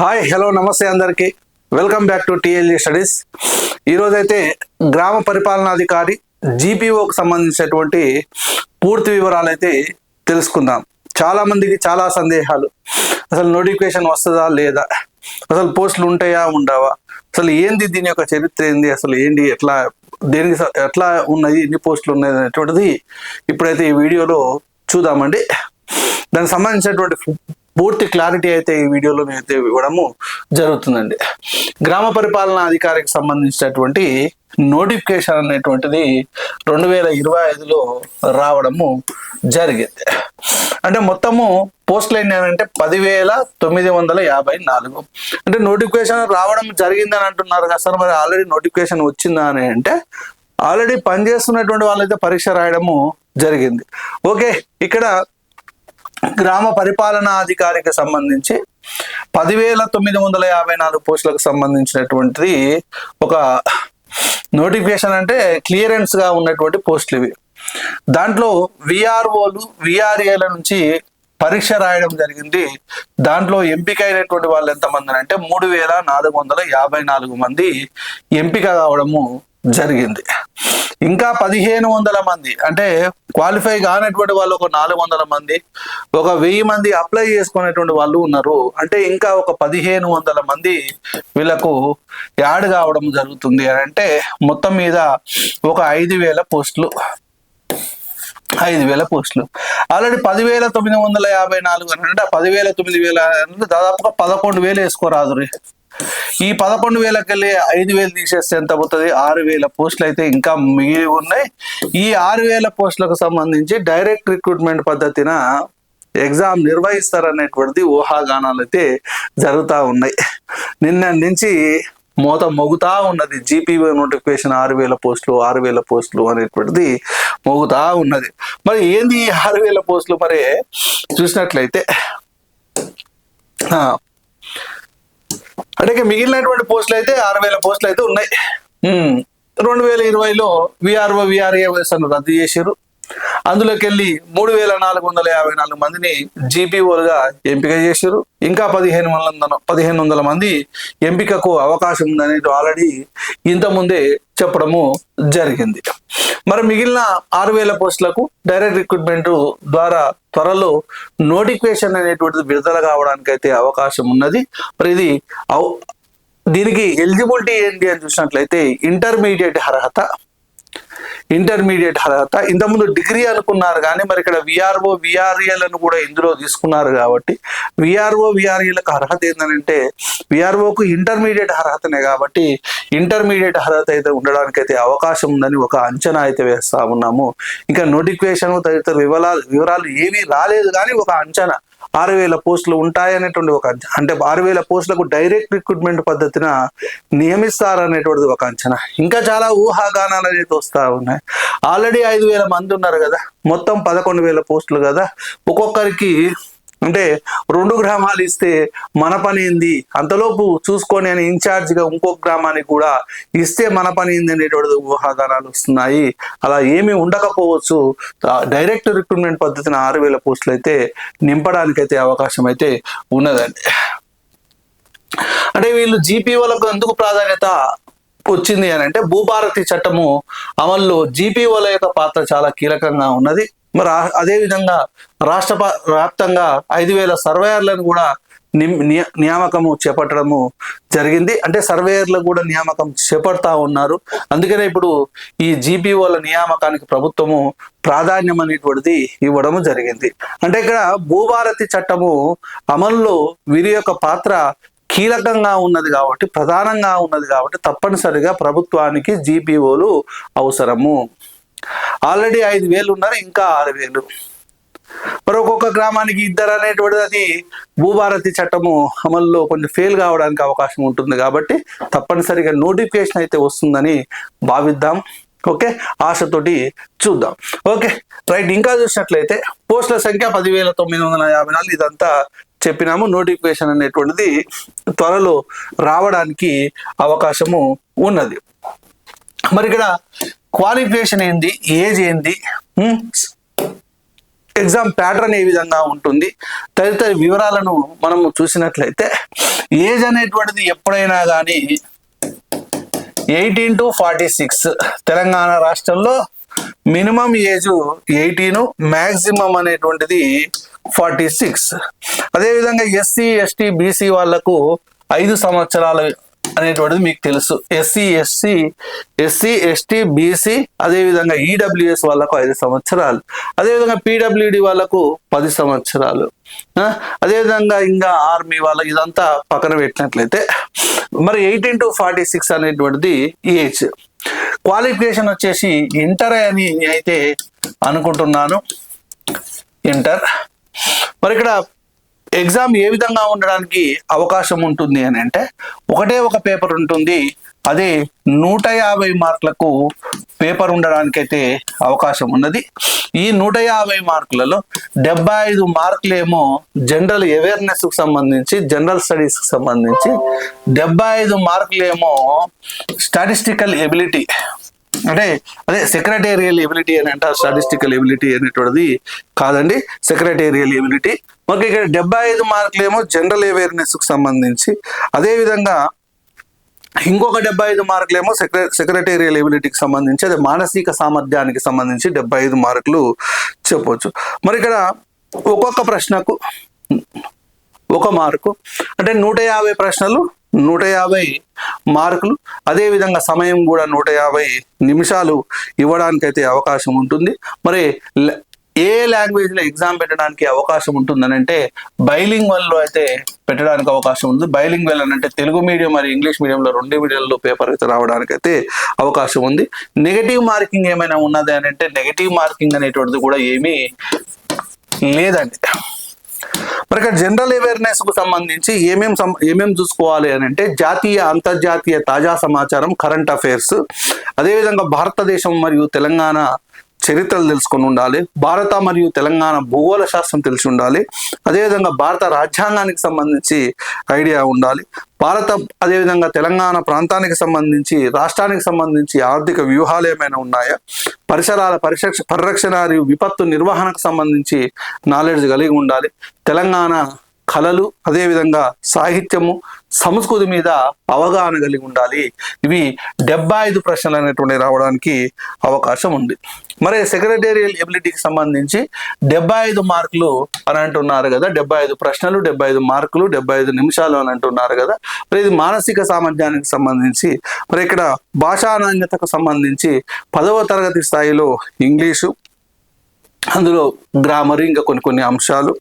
Hi hello నమస్తే అందరికీ. Welcome back to TLG studies. ఈరోజైతే గ్రామ పరిపాలనాధికారి జీపీఓకి సంబంధించినటువంటి పూర్తి వివరాలు అయితే తెలుసుకుందాం. చాలా మందికి చాలా సందేహాలు. అసలు నోటిఫికేషన్ వస్తుందా లేదా? అసలు పోస్టులు ఉంటాయా ఉండవా? అసలు ఏంది దీని యొక్క చరిత్ర ఏంది? అసలు ఏంటి ఎట్లా దేనికి ఎట్లా ఉన్నది ఎన్ని పోస్టులు ఉన్నాయి అనేటువంటిది ఇప్పుడైతే ఈ వీడియోలో చూద్దామండి. దానికి సంబంధించినటువంటి పూర్తి క్లారిటీ అయితే ఈ వీడియోలో అయితే ఇవ్వడము జరుగుతుందండి. గ్రామ పరిపాలనా అధికారికి సంబంధించినటువంటి నోటిఫికేషన్ అనేటువంటిది రెండు వేల ఇరవై ఐదులో రావడము జరిగింది. అంటే మొత్తము పోస్టులు ఎన్ని అంటే పదివేల తొమ్మిది వందల యాభై నాలుగు. అంటే నోటిఫికేషన్ రావడం జరిగిందని అంటున్నారు కదా సార్ మరి ఆల్రెడీ నోటిఫికేషన్ వచ్చిందా అని అంటే ఆల్రెడీ పనిచేస్తున్నటువంటి వాళ్ళైతే పరీక్ష రాయడము జరిగింది. ఓకే ఇక్కడ గ్రామ పరిపాలనాధికారికి సంబంధించి పదివేల తొమ్మిది వందల యాభై నాలుగు పోస్టులకు సంబంధించినటువంటిది ఒక నోటిఫికేషన్ అంటే క్లియరెన్స్గా ఉన్నటువంటి పోస్టులు ఇవి. దాంట్లో విఆర్ఓలు విఆర్ఏల నుంచి పరీక్ష రాయడం జరిగింది. దాంట్లో ఎంపిక అయినటువంటి వాళ్ళు ఎంతమంది అంటే మూడు వేల నాలుగు వందల యాభై నాలుగు మంది ఎంపిక కావడము జరిగింది. ఇంకా పదిహేను వందల మంది అంటే క్వాలిఫై కానటువంటి వాళ్ళు ఒక నాలుగు వందల మంది ఒక వెయ్యి మంది అప్లై చేసుకునేటువంటి వాళ్ళు ఉన్నారు. అంటే ఇంకా ఒక పదిహేను వందల మంది వీళ్ళకు యాడ్ కావడం జరుగుతుంది అని అంటే మొత్తం మీద ఒక ఐదు వేల పోస్టులు. ఐదు వేల పోస్టులు. ఆల్రెడీ పదివేల తొమ్మిది వందల యాభై నాలుగు అని అంటే పదివేల తొమ్మిది వేల దాదాపుగా పదకొండు వేలు వేసుకోరాదు ఈ పదకొండు వేలకెళ్ళి ఐదు వేలు తీసేస్తే ఎంత అవుతుంది ఆరు వేల పోస్టులు అయితే ఇంకా మిగిలి ఉన్నాయి. ఈ ఆరు వేల పోస్టులకు సంబంధించి డైరెక్ట్ రిక్రూట్మెంట్ పద్ధతిన ఎగ్జామ్ నిర్వహిస్తారనేటువంటిది ఊహాగానాలు అయితే జరుగుతూ ఉన్నాయి. నిన్న నుంచి మోత మొగుతా ఉన్నది. జీపీఓ నోటిఫికేషన్ ఆరు వేల పోస్టులు ఆరు వేల పోస్టులు అనేటువంటిది మోగుతా ఉన్నది. మరి ఏంది ఈ ఆరు వేల పోస్టులు? మరి చూసినట్లయితే అంటే మిగిలినటువంటి పోస్టులు అయితే ఆరు వేల పోస్టులు అయితే ఉన్నాయి. రెండు వేల ఇరవైలో విఆర్ఓ విఆర్ఏఎస్ అని రద్దు చేశారు. అందులోకి వెళ్ళి మూడు వేల నాలుగు వందల యాభై నాలుగు మందిని జీపీఓలుగా ఎంపిక చేశారు. ఇంకా పదిహేను వందల పదిహేను వందల మంది ఎంపికకు అవకాశం ఉందనేది ఆల్రెడీ ఇంతకుముందే చెప్పడము జరిగింది. మరి మిగిలిన ఆరు వేల పోస్టులకు డైరెక్ట్ రిక్రూట్మెంట్ ద్వారా త్వరలో నోటిఫికేషన్ అనేటువంటిది విడుదల కావడానికి అయితే అవకాశం ఉన్నది. మరి ఇది దీనికి ఎలిజిబిలిటీ ఏంటి అని చూసినట్లయితే ఇంటర్మీడియట్ అర్హత ఇంటర్మీడియట్ అర్హత. ఇంతకుముందు డిగ్రీ అనుకున్నారు కానీ మరి ఇక్కడ విఆర్ఓ విఆర్ఏలను కూడా ఇందులో తీసుకున్నారు కాబట్టి విఆర్ఓ విఆర్ఏలకు అర్హత ఏంటంటే విఆర్ఓకు ఇంటర్మీడియట్ అర్హతనే కాబట్టి ఇంటర్మీడియట్ అర్హత అయితే ఉండడానికి అయితే అవకాశం ఉందని ఒక అంచనా అయితే వేస్తా ఉన్నాము. ఇంకా నోటిఫికేషన్ తదితర వివరాలు వివరాలు ఏమీ రాలేదు కానీ ఒక అంచనా. ఆరు వేల పోస్టులు ఉంటాయనేటువంటి ఒక అంటే ఆరు వేల పోస్టులకు డైరెక్ట్ రిక్రూట్మెంట్ పద్ధతిన నియమిస్తారనేటువంటిది ఒక అంచనా. ఇంకా చాలా ఊహాగానాలు అనేది వస్తా ఉన్నాయి. ఆల్రెడీ ఐదు వేల మంది ఉన్నారు కదా. మొత్తం పదకొండు వేల పోస్టులు కదా. ఒక్కొక్కరికి అంటే రెండు గ్రామాలు ఇస్తే మన పని ఏంది? అంతలోపు చూసుకొని అని ఇన్ఛార్జ్గా ఇంకొక గ్రామానికి కూడా ఇస్తే మన పని ఏంది అనేటువంటి ఊహాగానాలు వస్తున్నాయి. అలా ఏమీ ఉండకపోవచ్చు. డైరెక్ట్ రిక్రూట్మెంట్ పద్ధతిని ఆరు వేల పోస్టులు అయితే నింపడానికి అయితే అవకాశం అయితే ఉన్నదండి. అంటే వీళ్ళు జీపీఓలకు ఎందుకు ప్రాధాన్యత? వచ్చింది అని అంటే భూభారతి చట్టము అమల్లో జీపీఓల యొక్క పాత్ర చాలా కీలకంగా ఉన్నది. మరి అదేవిధంగా అదే విధంగా రాష్ట్ర వ్యాప్తంగా ఐదు వేల సర్వేయర్లను కూడా నిమ్- నియామకము చేపట్టడము జరిగింది. అంటే సర్వేయర్లు కూడా నియామకం చేపడతా ఉన్నారు. అందుకనే ఇప్పుడు ఈ జీపీఓల నియామకానికి ప్రభుత్వము ప్రాధాన్యం అనేటువంటిది ఇవ్వడము జరిగింది. అంటే ఇక్కడ భూభారతి చట్టము అమల్లో వీరి యొక్క పాత్ర కీలకంగా ఉన్నది కాబట్టి ప్రధానంగా ఉన్నది కాబట్టి తప్పనిసరిగా ప్రభుత్వానికి జీపీఓలు అవసరము. ఆల్రెడీ ఐదు వేలు ఉన్నారు ఇంకా ఆరు వేలు. మరి ఒక్కొక్క గ్రామానికి ఇద్దరు అనేటువంటిది అది భూభారతి చట్టము అమల్లో కొంచెం ఫెయిల్ కావడానికి అవకాశం ఉంటుంది కాబట్టి తప్పనిసరిగా నోటిఫికేషన్ అయితే వస్తుందని భావిద్దాం. ఓకే? ఆశతోటి చూద్దాం. ఓకే? రైట్ ఇంకా చూసినట్లయితే పోస్టుల సంఖ్య పదివేల తొమ్మిది వందల యాభై నాలుగు. ఇదంతా చెప్పినాము. నోటిఫికేషన్ అనేటువంటిది త్వరలో రావడానికి అవకాశము ఉన్నది. మరి ఇక్కడ క్వాలిఫికేషన్ ఏంది? ఏజ్ ఏంది? Hmm? ఎగ్జామ్ ప్యాటర్న్ ఏ విధంగా ఉంటుంది? తదితర వివరాలను మనము చూసినట్లయితే ఏజ్ అనేటువంటిది ఎప్పుడైనా కానీ eighteen to forty six Telangana రాష్ట్రంలో మినిమం ఏజ్ ఎయిటీను మ్యాక్సిమం అనేటువంటిది ఫార్టీ సిక్స్. అదేవిధంగా ఎస్సీ ఎస్టీ బీసీ వాళ్ళకు ఐదు సంవత్సరాలు అనేటువంటిది మీకు తెలుసు. SC SC SC ST BC అదేవిధంగా ఈడబ్ల్యూఎస్ వాళ్ళకు ఐదు సంవత్సరాలు. అదేవిధంగా పీడబ్ల్యూడి వాళ్ళకు పది సంవత్సరాలు. అదేవిధంగా ఇంకా ఆర్మీ వాళ్ళ ఇదంతా పక్కన పెట్టినట్లయితే మరి ఎయిటీన్ టు ఫార్టీ సిక్స్ అనేటువంటిది ఏజ్. క్వాలిఫికేషన్ వచ్చేసి ఇంటర్ అని అయితే అనుకుంటున్నాను. ఇంటర్. మరి ఇక్కడ ఎగ్జామ్ ఏ విధంగా ఉండడానికి అవకాశం ఉంటుంది అని అంటే ఒకటే ఒక పేపర్ ఉంటుంది అదే నూట యాభై మార్కులకు పేపర్ ఉండడానికైతే అవకాశం ఉన్నది. ఈ నూట యాభై మార్కులలో డెబ్బై ఐదు మార్కులేమో జనరల్ అవేర్నెస్కు సంబంధించి జనరల్ స్టడీస్కి సంబంధించి డెబ్బై ఐదు మార్కులేమో స్టాటిస్టికల్ ఎబిలిటీ అంటే అదే సెక్రటేరియల్ ఎబిలిటీ అని అంటారు స్టాటిస్టికల్ ఎబిలిటీ అనేటువంటిది కాదండి. సెక్రటేరియల్ ఎబిలిటీ మాకు ఇక్కడ డెబ్బై ఐదు మార్కులు ఏమో జనరల్ అవేర్నెస్కు సంబంధించి. అదేవిధంగా ఇంకొక డెబ్బై ఐదు మార్కులేమో సెక్ర సెక్రటేరియల్ ఎబిలిటీకి సంబంధించి అదే మానసిక సామర్థ్యానికి సంబంధించి డెబ్బై ఐదు మార్కులు చెప్పవచ్చు మరి ఇక్కడ ఒక్కొక్క ప్రశ్నకు ఒక మార్కు. అంటే నూట యాభై ప్రశ్నలు నూట యాభై మార్కులు. అదేవిధంగా సమయం కూడా నూట యాభై నిమిషాలు ఇవ్వడానికైతే అవకాశం ఉంటుంది. మరి ఏ లాంగ్వేజ్లో ఎగ్జామ్ పెట్టడానికి అవకాశం ఉంటుందని అంటే బైలింగ్లో అయితే పెట్టడానికి అవకాశం ఉంది. బైలింగ్ వెల్ అని అంటే తెలుగు మీడియం మరియు ఇంగ్లీష్ మీడియంలో రెండు మీడియంలో పేపర్ అయితే రావడానికి అయితే అవకాశం ఉంది. నెగటివ్ మార్కింగ్ ఏమైనా ఉన్నది అని అంటే నెగటివ్ మార్కింగ్ అనేటువంటిది కూడా ఏమీ లేదండి. మరి ఇక్కడ జనరల్ అవేర్నెస్కు సంబంధించి ఏమేం సం- ఏమేం చూసుకోవాలి అని అంటే జాతీయ అంతర్జాతీయ తాజా సమాచారం కరెంట్ అఫైర్స్ అదేవిధంగా భారతదేశం మరియు తెలంగాణ చరిత్రలు తెలుసుకొని ఉండాలి. భారత మరియు తెలంగాణ భూగోళ శాస్త్రం తెలిసి ఉండాలి. అదేవిధంగా భారత రాజ్యాంగానికి సంబంధించి ఐడియా ఉండాలి. భారత అదేవిధంగా తెలంగాణ ప్రాంతానికి సంబంధించి రాష్ట్రానికి సంబంధించి ఆర్థిక వ్యూహాలు ఏమైనా ఉన్నాయా? పరిసరాల పరిరక్ష పరిరక్షణ మరియు విపత్తు నిర్వహణకు సంబంధించి నాలెడ్జ్ కలిగి ఉండాలి. తెలంగాణ కళలు అదేవిధంగా సాహిత్యము సంస్కృతి మీద అవగాహన కలిగి ఉండాలి. ఇవి డెబ్బై ఐదు ప్రశ్నలు అనేటువంటి రావడానికి అవకాశం ఉంది. మరి సెక్రటేరియల్ ఎబిలిటీకి సంబంధించి డెబ్బై ఐదు మార్కులు అని అంటున్నారు కదా డెబ్బై ఐదు ప్రశ్నలు డెబ్బై ఐదు మార్కులు డెబ్బై ఐదు నిమిషాలు అని అంటున్నారు కదా మరి ఇది మానసిక సామర్థ్యానికి సంబంధించి మరి ఇక్కడ భాషా నాణ్యతకు సంబంధించి పదవ తరగతి స్థాయిలో ఇంగ్లీషు అందులో గ్రామర్ ఇంకా కొన్ని కొన్ని అంశాలు.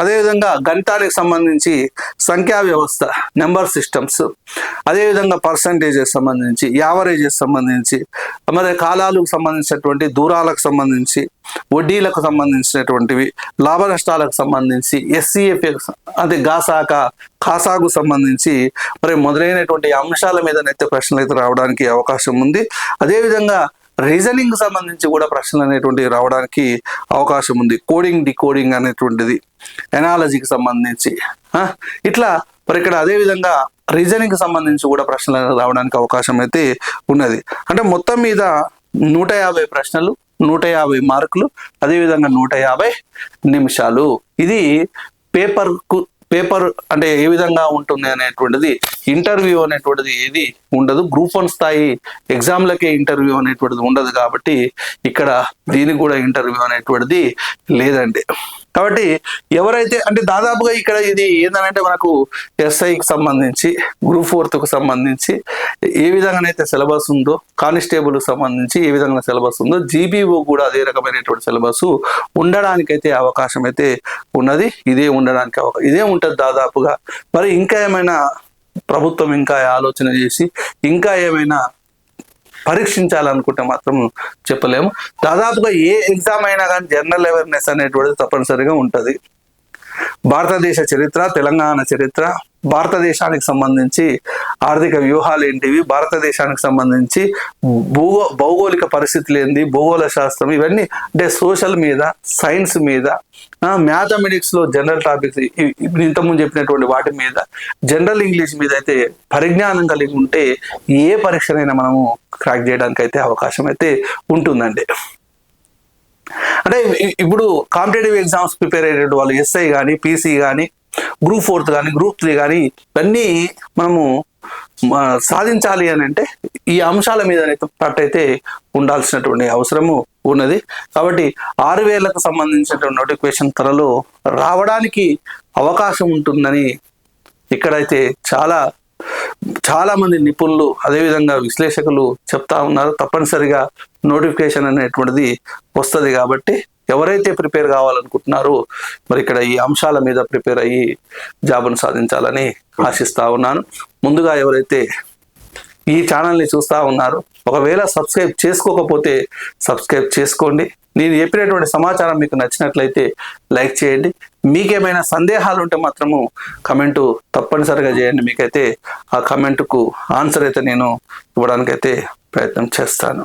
అదేవిధంగా గణితానికి సంబంధించి సంఖ్యా వ్యవస్థ నెంబర్ సిస్టమ్స్. అదేవిధంగా పర్సంటేజెస్ సంబంధించి యావరేజెస్ సంబంధించి మరి కాలాలకు సంబంధించినటువంటి దూరాలకు సంబంధించి వడ్డీలకు సంబంధించినటువంటివి లాభ నష్టాలకు సంబంధించి ఎస్సీఎఫ్ అదే గాసాక ఖాసాకు సంబంధించి మరి మొదలైనటువంటి అంశాల మీదనైతే ప్రశ్నలు అయితే రావడానికి అవకాశం ఉంది. అదేవిధంగా రీజనింగ్ సంబంధించి కూడా ప్రశ్నలు అనేటువంటివి రావడానికి అవకాశం ఉంది. కోడింగ్ డికోడింగ్ అనేటువంటిది ఎనాలజీకి సంబంధించి. ఇట్లా మరి ఇక్కడ అదే విధంగా రీజనింగ్ సంబంధించి కూడా ప్రశ్నలు రావడానికి అవకాశం అయితే ఉన్నది. అంటే మొత్తం మీద నూట యాభై ప్రశ్నలు నూట యాభై మార్కులు అదేవిధంగా నూట యాభై నిమిషాలు. ఇది పేపర్కు పేపర్ అంటే ఏ విధంగా ఉంటుంది అనేటువంటిది ఇంటర్వ్యూ అనేటువంటిది ఏది ఉండదు. గ్రూప్ వన్ స్థాయి ఎగ్జామ్లకే ఇంటర్వ్యూ అనేటువంటిది ఉండదు కాబట్టి ఇక్కడ దీనికి కూడా ఇంటర్వ్యూ అనేటువంటిది లేదండి. కాబట్టి ఎవరైతే అంటే దాదాపుగా ఇక్కడ ఇది ఏంటంటే మనకు ఎస్ఐకి సంబంధించి గ్రూప్ ఫోర్త్కు సంబంధించి ఏ విధంగానైతే సిలబస్ ఉందో కానిస్టేబుల్ సంబంధించి ఏ విధంగా సిలబస్ ఉందో జీబీఓ కూడా అదే రకమైనటువంటి సిలబస్ ఉండడానికైతే అవకాశం అయితే ఉన్నది. ఇదే ఉండడానికి ఇదే ఉంటుంది దాదాపుగా. మరి ఇంకా ఏమైనా ప్రభుత్వం ఇంకా ఆలోచన చేసి ఇంకా ఏమైనా పరీక్షించాలనుకుంటే మాత్రం చెప్పలేము. దాదాపుగా ఏ ఎగ్జామ్ అయినా కానీ జనరల్ అవేర్నెస్ అనేటువంటిది తప్పనిసరిగా ఉంటుంది. భారతదేశ చరిత్ర తెలంగాణ చరిత్ర భారతదేశానికి సంబంధించి ఆర్థిక వ్యూహాలు ఏంటివి భారతదేశానికి సంబంధించి భూగో భౌగోళిక పరిస్థితులు ఏంది భూగోళ శాస్త్రం ఇవన్నీ అంటే సోషల్ మీద సైన్స్ మీద మ్యాథమెటిక్స్లో జనరల్ టాపిక్స్ ఇంతకుముందు చెప్పినటువంటి వాటి మీద జనరల్ ఇంగ్లీష్ మీద అయితే పరిజ్ఞానం కలిగి ఉంటే ఏ పరీక్షనైనా మనము క్రాక్ చేయడానికి అయితే అవకాశం అయితే ఉంటుందండి. అంటే ఇప్పుడు కాంపిటేటివ్ ఎగ్జామ్స్ ప్రిపేర్ అయ్యేటువంటి వాళ్ళు ఎస్ఐ కానీ పీసీ కానీ గ్రూప్ ఫోర్త్ కానీ గ్రూప్ త్రీ కానీ ఇవన్నీ మనము సాధించాలి అని అంటే ఈ అంశాల మీద పట్టయితే ఉండాల్సినటువంటి అవసరము ఉన్నది. కాబట్టి ఆరు వేలకు సంబంధించినటువంటి నోటిఫికేషన్ త్వరలో రావడానికి అవకాశం ఉంటుందని ఇక్కడైతే చాలా చాలా మంది నిపుణులు అదేవిధంగా విశ్లేషకులు చెప్తా ఉన్నారు. తప్పనిసరిగా నోటిఫికేషన్ అనేటువంటిది వస్తుంది కాబట్టి ఎవరైతే ప్రిపేర్ కావాలనుకుంటున్నారో మరి ఇక్కడ ఈ అంశాల మీద ప్రిపేర్ అయ్యి జాబ్ను సాధించాలని ఆశిస్తా ఉన్నాను. ముందుగా ఎవరైతే ఈ ఛానల్ని చూస్తూ ఉన్నారు ఒకవేళ సబ్స్క్రైబ్ చేసుకోకపోతే సబ్స్క్రైబ్ చేసుకోండి. నేను చెప్పినటువంటి సమాచారం మీకు నచ్చినట్లయితే లైక్ చేయండి. మీకేమైనా సందేహాలు ఉంటే మాత్రము కమెంటు తప్పనిసరిగా చేయండి. మీకైతే ఆ కమెంటుకు ఆన్సర్ అయితే నేను ఇవ్వడానికైతే ప్రయత్నం చేస్తాను.